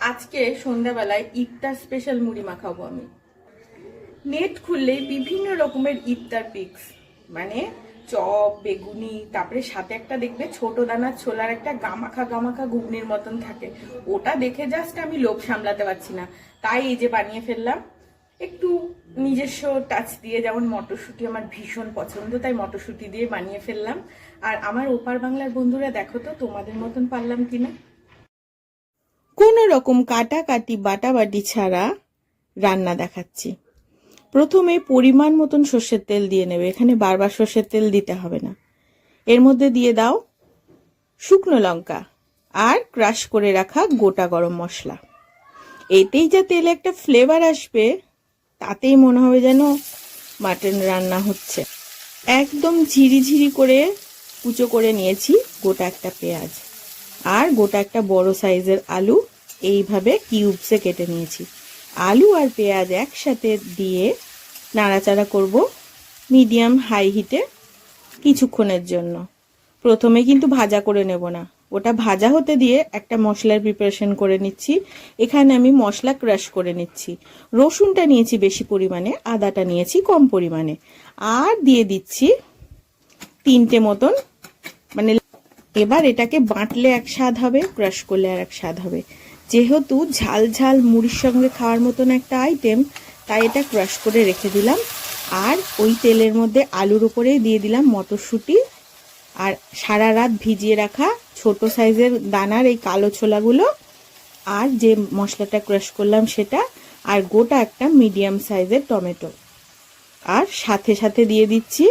আজকে সন্ধ্যাবেলায় ইফতার স্পেশাল মুড়ি মাখাবো আমি। নেট খুললে বিভিন্ন রকমের ইফতার পিক্স মানে চপ, বেগুনি, তারপরে সাথে একটা দেখবে ছোট দানার ছোলার একটা গামাখা গামাখা ঘুগনির মতন থাকে। ওটা দেখে জাস্ট আমি লোভ সামলাতে পারছি না। তাই এই যে বানিয়ে ফেললাম, একটু নিজস্ব টাচ দিয়ে, যেমন মটরশুঁটি আমার ভীষণ পছন্দ, তাই মটরশুঁটি দিয়ে বানিয়ে ফেললাম। আর আমার ওপার বাংলার বন্ধুরা দেখো তো, তোমাদের মতন পারলাম কিনা? কোনো রকম কাটাকাটি বাটাবাটি ছাড়া রান্না দেখাচ্ছি। প্রথমে পরিমাণ মতন সর্ষের তেল দিয়ে নেবে। এখানে বারবার সর্ষের তেল দিতে হবে না। এর মধ্যে দিয়ে দাও শুকনো লঙ্কা আর ক্রাশ করে রাখা গোটা গরম মশলা। এতেই যা তেলে একটা ফ্লেভার আসবে, তাতেই মনে হবে যেন মাটন রান্না হচ্ছে। একদম ঝিরিঝিরি করে কুচো করে নিয়েছি গোটা একটা পেঁয়াজ। আর গোটা একটা বড় সাইজের আলু এইভাবে কিউবসে কেটে নিয়েছি। আলু আর পেঁয়াজ একসাথে দিয়ে নাড়াচাড়া করব মিডিয়াম হাই হিটে কিছুক্ষণের জন্য। প্রথমে কিন্তু ভাজা করে নেব না। ওটা ভাজা হতে দিয়ে একটা মশলার প্রিপারেশন করে নিচ্ছি। এখানে আমি মশলা ক্রাশ করে নিচ্ছি। রসুনটা নিয়েছি বেশি পরিমাণে, আদাটা নিয়েছি কম পরিমাণে। আর দিয়ে দিচ্ছি তিনটে মতন মানে এবার এটাকে বাঁটলে এক স্বাদ হবে, ক্রাশ করলে আর এক স্বাদ হবে। যেহেতু ঝাল ঝাল মুড়ির সঙ্গে খাওয়ার মতন একটা আইটেম তাই এটা ক্রাশ করে রেখে দিলাম। আর ওই তেলের মধ্যে আলুর উপরেই দিয়ে দিলাম মটরশুঁটি। আর সারা রাত ভিজিয়ে রাখা ছোট সাইজের দানার এই কালো ছোলাগুলো। আর যে মশলাটা ক্রাশ করলাম সেটা, আর গোটা একটা মিডিয়াম সাইজের টমেটো। আর সাথে সাথে দিয়ে দিচ্ছি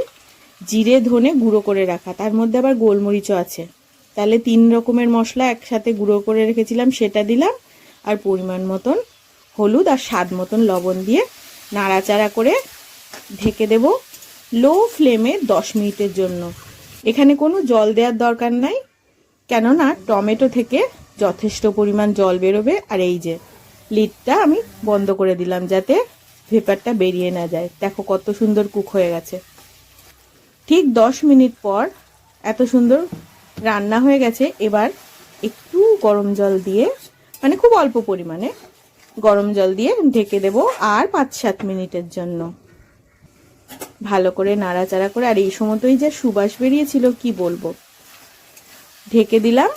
জিরে, ধনে গুঁড়ো করে রাখা। তার মধ্যে আবার গোলমরিচও আছে। তাহলে তিন রকমের মশলা একসাথে গুঁড়ো করে রেখেছিলাম, সেটা দিলাম, আর পরিমাণ মতন হলুদ আর স্বাদ মতন লবণ দিয়ে নাড়াচাড়া করে ঢেকে দেব লো ফ্লেমে দশ মিনিটের জন্য। এখানে কোনো জল দেওয়ার দরকার নাই, কেননা টমেটো থেকে যথেষ্ট পরিমাণ জল বেরোবে। আর এই যে লিডটা আমি বন্ধ করে দিলাম যাতে ভেপারটা বেরিয়ে না যায়। দেখো কত সুন্দর কুক হয়ে গেছে। ঠিক দশ মিনিট পর এত সুন্দর রান্না হয়ে গেছে। এবার একটু গরম জল দিয়ে মানে খুব অল্প পরিমাণে গরম জল দিয়ে ঢেকে দেব আর পাঁচ সাত মিনিটের জন্য। ভালো করে নাড়াচাড়া করে, আর এই সময়তেই যে সুবাস বেরিয়েছিল, কি বলব? ঢেকে দিলাম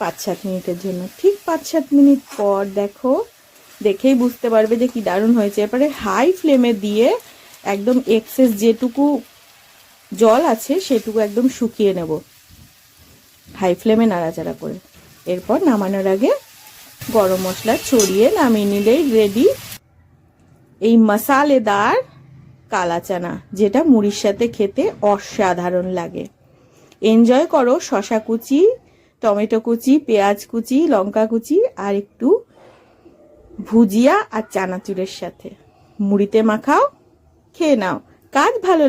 পাঁচ সাত মিনিটের জন্য। ঠিক পাঁচ সাত মিনিট পর দেখো, দেখেই বুঝতে পারবে যে কি দারুণ হয়েছে। এরপরে হাই ফ্লেমে দিয়ে একদম এক্সেস যেটুকু জল আছে, সেটুকু একদম শুকিয়ে নেব। হাই ফ্লেমে নাড়াচাড়া করে। এরপর নামানোর আগে গরম মশলা ছড়িয়ে নামিয়ে নিলেই রেডি এই মশালেদার কালা চানা যেটা মুড়ির সাথে খেতে অসাধারণ লাগে। এনজয় করো শশা কুচি, টমেটো কুচি, পেঁয়াজ কুচি, লঙ্কা কুচি আর একটু ভুজিয়া আর চানাচুরের সাথে। মুড়িতে মাখাও, খেয়ে নাও। কাজ ভালো